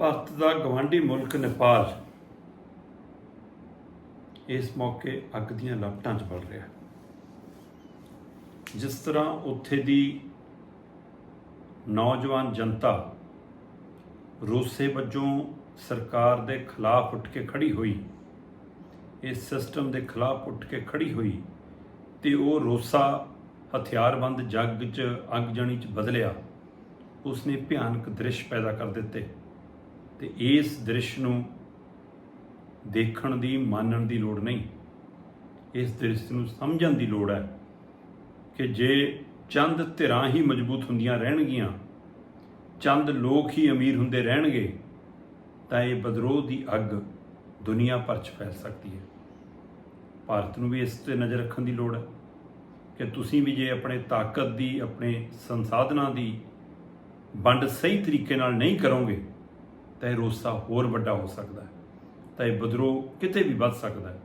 ਭਾਰਤ ਦਾ ਗਵਾਂਢੀ ਮੁਲਕ ਨੇਪਾਲ ਇਸ ਮੌਕੇ ਅੱਗ ਦੀਆਂ ਲਪਟਾਂ 'ਚ ਬਲ ਰਿਹਾ। ਜਿਸ ਤਰ੍ਹਾਂ ਉੱਥੇ ਦੀ ਨੌਜਵਾਨ ਜਨਤਾ ਰੋਸੇ ਵਜੋਂ ਸਰਕਾਰ ਦੇ ਖਿਲਾਫ ਉੱਠ ਕੇ ਖੜੀ ਹੋਈ, ਇਸ ਸਿਸਟਮ ਦੇ ਖਿਲਾਫ ਉੱਠ ਕੇ ਖੜੀ ਹੋਈ ਤੇ ਉਹ ਰੋਸਾ ਹਥਿਆਰਬੰਦ ਜੱਗ 'ਚ ਅੰਗ ਜਣੀ 'ਚ ਬਦਲਿਆ, ਉਸਨੇ ਭਿਆਨਕ ਦ੍ਰਿਸ਼ ਪੈਦਾ ਕਰ ਦਿੱਤੇ। ਤੇ ਇਸ ਦ੍ਰਿਸ਼ ਨੂੰ ਦੇਖਣ ਦੀ, ਮਾਨਣ ਦੀ ਲੋੜ ਨਹੀਂ। ਇਸ ਦ੍ਰਿਸ਼ ਨੂੰ ਸਮਝਣ ਦੀ ਲੋੜ ਹੈ ਕਿ ਜੇ ਚੰਦ ਧਿਰਾਂ ਹੀ ਮਜ਼ਬੂਤ ਹੁੰਦੀਆਂ ਰਹਿਣਗੀਆਂ, ਚੰਦ ਲੋਕ ਹੀ ਅਮੀਰ ਹੁੰਦੇ ਰਹਿਣਗੇ, ਤਾਂ ਇਹ ਬਦਰੋਹ ਦੀ ਅੱਗ ਦੁਨੀਆ ਭਰ 'ਚ ਫੈਲ ਸਕਦੀ ਹੈ। ਭਾਰਤ ਨੂੰ ਵੀ ਇਸ ਤੇ ਨਜ਼ਰ ਰੱਖਣ ਦੀ ਲੋੜ ਹੈ ਕਿ ਤੁਸੀਂ ਵੀ ਜੇ ਆਪਣੇ ਤਾਕਤ ਦੀ, ਆਪਣੇ ਸੰਸਾਧਨਾਂ ਦੀ ਵੰਡ ਸਹੀ ਤਰੀਕੇ ਨਾਲ ਨਹੀਂ ਕਰੋਗੇ ਤਾਂ ਇਹ ਰੋਸਾ ਹੋਰ ਵੱਡਾ ਹੋ ਸਕਦਾ ਹੈ। ਤਾਂ ਇਹ ਬਦਰੋਹ ਕਿਤੇ ਵੀ ਵੱਧ ਸਕਦਾ ਹੈ।